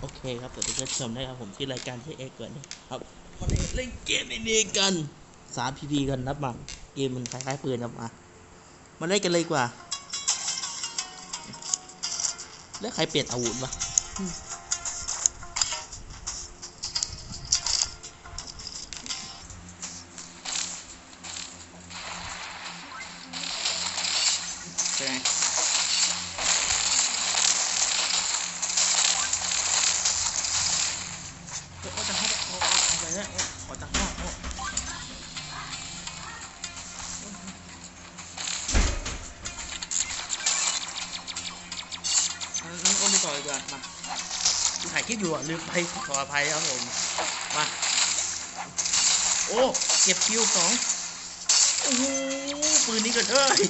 โอเคครับสวัสดีท่านชมนะครับผมที่รายการที่เอ็กเกิดนี่ครับวันนี้เล่นเกมนี้กันสามพีพีกันนับมาเกมมันคล้ายๆปืนครับมามาเล่นกันเลยกว่า แล้วใครเปลี่ยนอาวุธวะอืม ตัวลิปอยู่อะลืมไปขออภัยครับผม มา โอ้ เก็บคิวสองโอ้โหปืนนี้ก็เอ้ย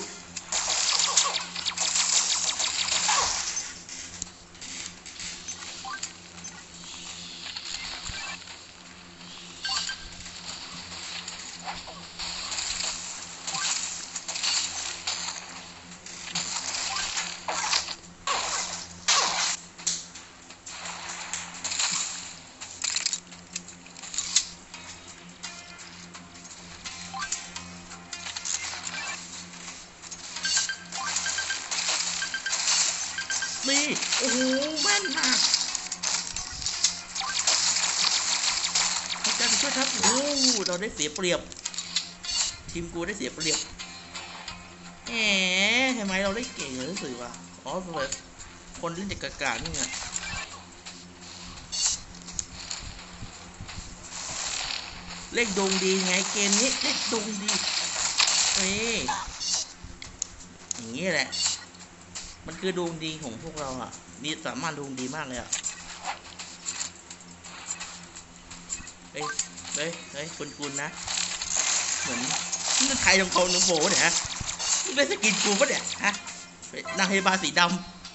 นี่โอ้โหแม่นมากอาจารย์ช่วยครับโอ้โหเราได้เสียเปรียบ ทีมกูได้เสียเปรียบแหมทำไมเราได้เก่งรู้สึกว่าอ๋อสำหรับคนเล่นจากกากๆนี่ไงเล่นดวงดีไงเกมนี้เล่นดวงดีเฮ้ยอย่างนี้แหละ มันคือดวงดีของพวกเราอะนี่สามารถดวงดีมากเลยอะเฮ้ยเฮ้ยเฮ้ยคุณคุณนะ เหมือนนี่ใครลงเขาลงโบเนี่ยฮะนี่ได้สกินกูปะเนี่ยฮะนางพยาบาสีด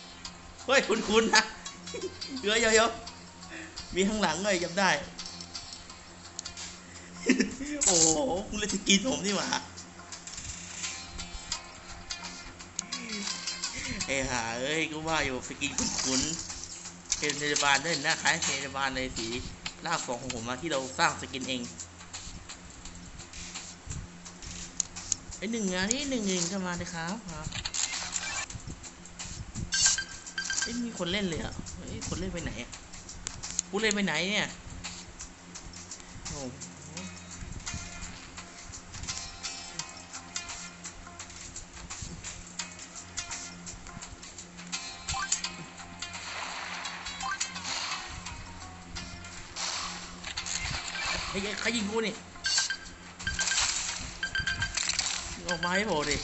ำเฮ้ยคุณคุณนะเยอะเยอะเยอะมีข้างหลังเลยจำได้ โอ้โหคุณเล่นสกินผมนี่หว่า ไอ้ห่าเอ้ยก็ว่าอยู่สกินคุ้นๆเป็นพยาบาลด้วยหน้าคล้ายพยาบาลเลยสีลากของของผมมาที่เราสร้างสกินเองไอ้หนึ่งงานนี้หนึ่งหนึ่งก็มาเลยครับครับไอ้ยมีคนเล่นเลยอะเฮ้ยคนเล่นไปไหนอะกูเล่นไปไหนเนี่ย ใครยิงกูนี่ออกมาให้โบดิ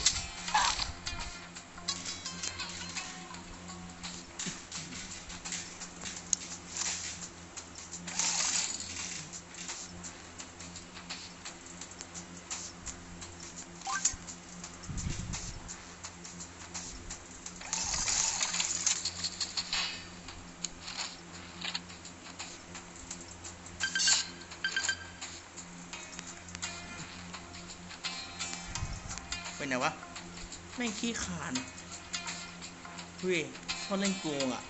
ไหนวะ แม่งขี้ขานเฮ้ยเขาเล่นโกงอะ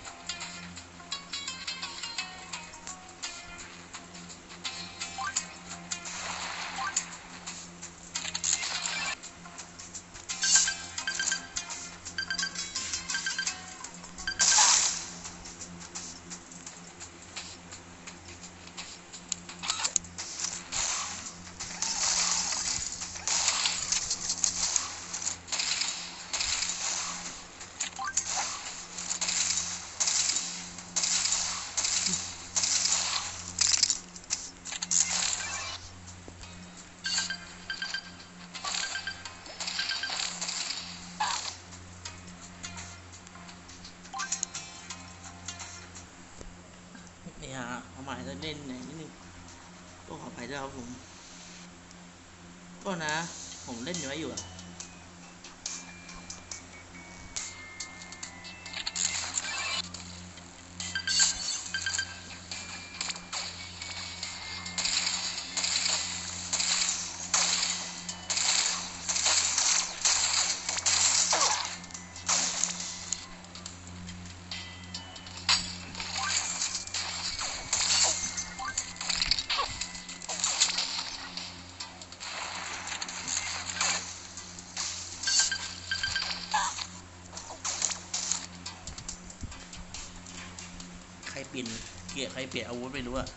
ปลี่ยนเกียใครเปลี่ยนอาวุธไม่รู้อะ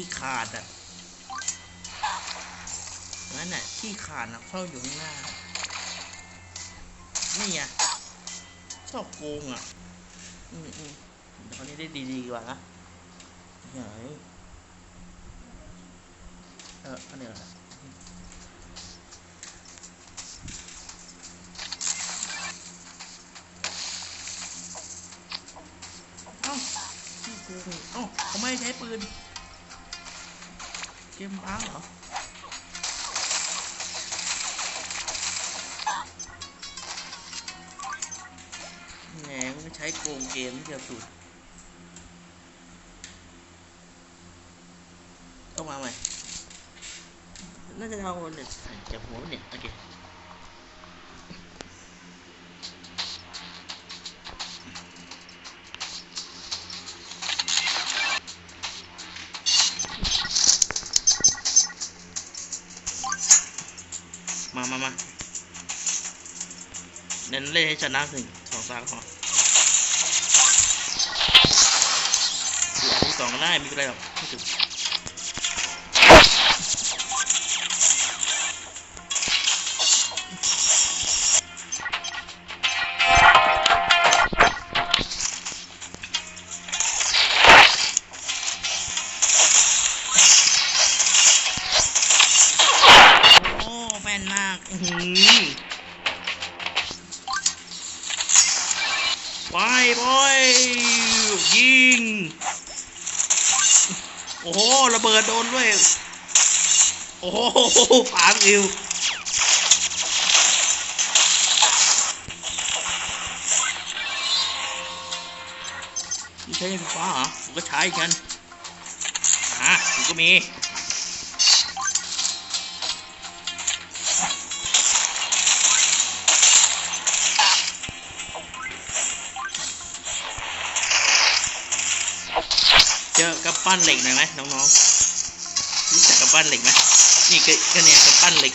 ขี้ขาดอะนั่นน่ะขี้ขาดนะเข้าอยู่ข้างหน้านี่ไงชอบโกงอะ อืมอืมเดี๋ยวคนนี้ได้ดีๆกว่านะเฮ้ยเอออันนี้เหรอเอ้าขี้โกงเอ้าเขาไม่ใช้ปืน กมอ้างเหรอแหมมันใช้โกงเกมเดียวสุดต้องมาใหม่น่าจะเอาเน็ตจับหัวเน็ตโอเค มามามาเน้นเล่นให้ชนะหนึ่งสองสามพอคืออันที่สองก็ได้มีอะไรหรอกไม่ถึงากอื้อหือไปบอยยิง โอ้โหระเบิดโดนด้วย โอ้โหฝาอิวใช้ไฟฟ้าเหรอก็ใช้กันอะก็มี ปั้นเหล็กหน่อยไหมน้องๆรู้จักกับปั้นเหล็กไหมนี่ก็ก็เนี่ยกับปั้นเหล็ก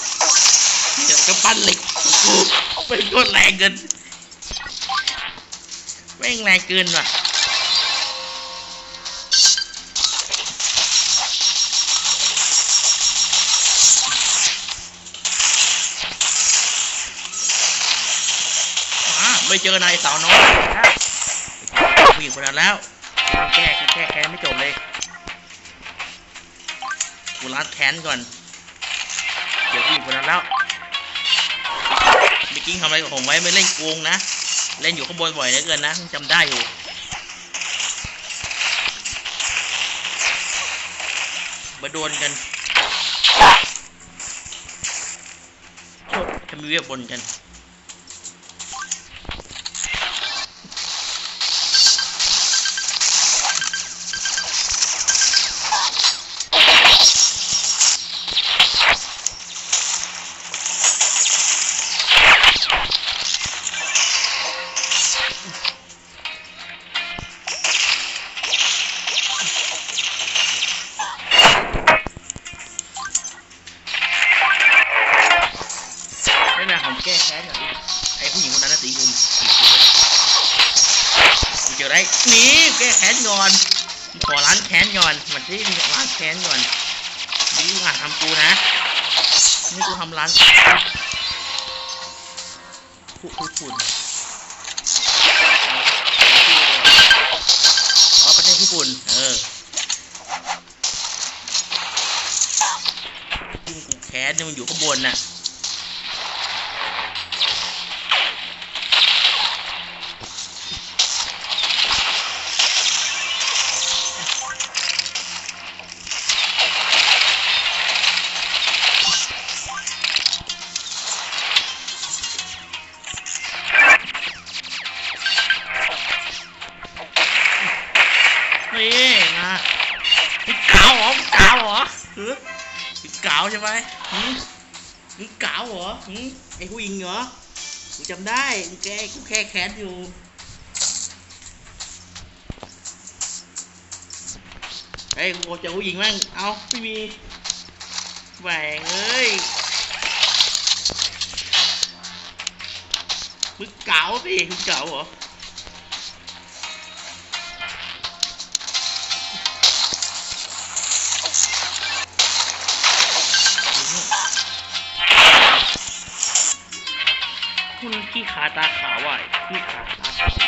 เจอกับปั้นเหล็กโอ้เป็นโคตรแรงเกินแม่งแรงเกินว่ะไม่เจอนายสาวน้อยผู้หญิงคนนั้นแล้ว แก้แก้แค้ไม่จบเลย กูรัดแค้นก่อน เดี๋ยวผู้หญิงคนนั้นแล้วเมื่อกี้ทำอะไรกับผมไว้ไม่เล่นโกงนะ เล่นอยู่ข้างบนบ่อยเหลือเกินนะจำได้อยู่มาโดนกันโอ้จะมีเวียบบนกัน ทำร้านผู้ผู้ฝุ่นอ๋อประเทศญี่ปุ่น เออยิงกูแค้นยมันอยู่ข้างบนน่ะ หมหืมมึงเก๋าเหรอหืมไอ้ผู้หญิงเหรอกูจำได้กูแกกูแค่แค้นอยู่เฮ้ยกูจอผู้หญิงมั่งเอาไม่มีแหวงเอ้ยมึงเก๋าสิมึงเก๋าเหรอ คุณขี้ขาตาขาวอะขี้ขาตาขาว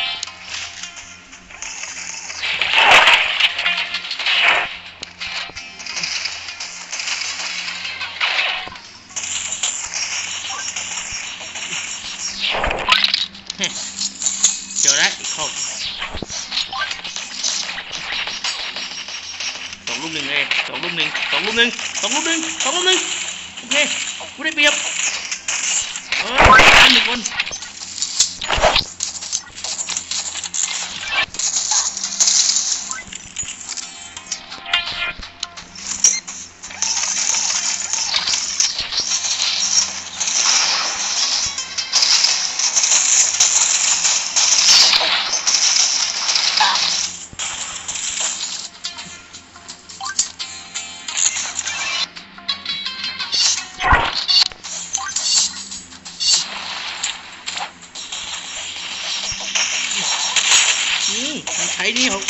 อืมมันใช้นี่เหรอ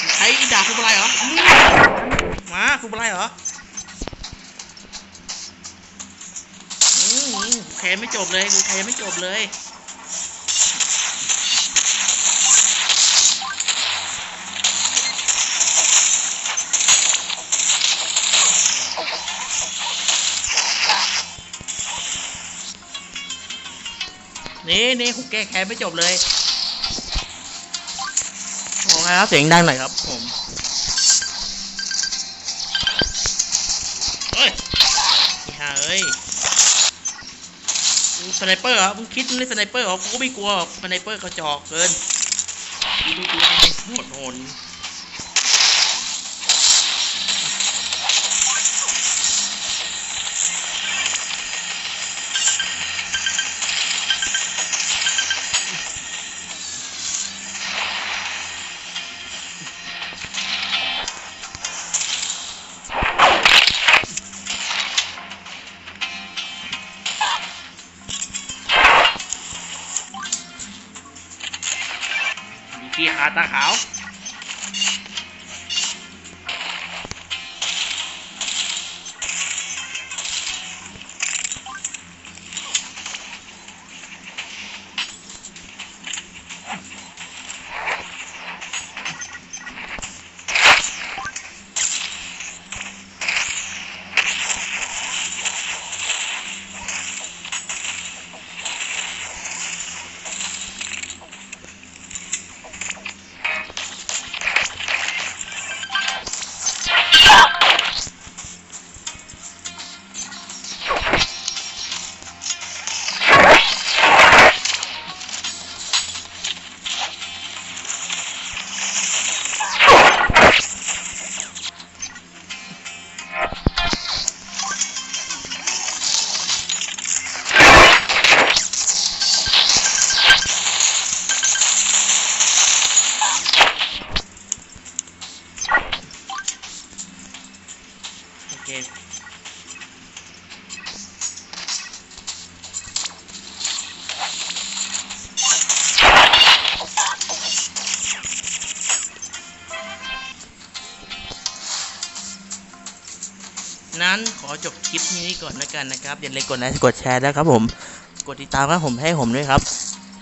มันใช้ดาบคุบอะไรเหรอมาคุบอะไรเหรออืมแพ้ไม่จบเลยกูแพ้ไม่จบเลยนี่นี่กูแก้แค้นไม่จบเลย โอเคครับเสียงดังหน่อยครับผมเฮ้ยอีห่าเอ้ยมึงสไนเปอร์เหรอมึงคิดมึงเล่นสไนเปอร์เหรอกูก็ไม่กลัวหรอกสไนเปอร์กระจอกเกินดูดูดูทำไมโหดโหด มีพี่ข เคนั้นขอจบคลิปนี้ก่อนแล้วกันนะครับ อย่าลืมกดไลค์กดแชร์นะครับผม กดติดตามครับผมให้ผมด้วยครับ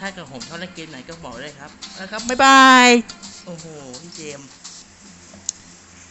ถ้าเกิดผมชอบเล่นเกมไหนก็บอกด้วยครับนะครับบ๊ายบาย โอ้โหพี่เจมส์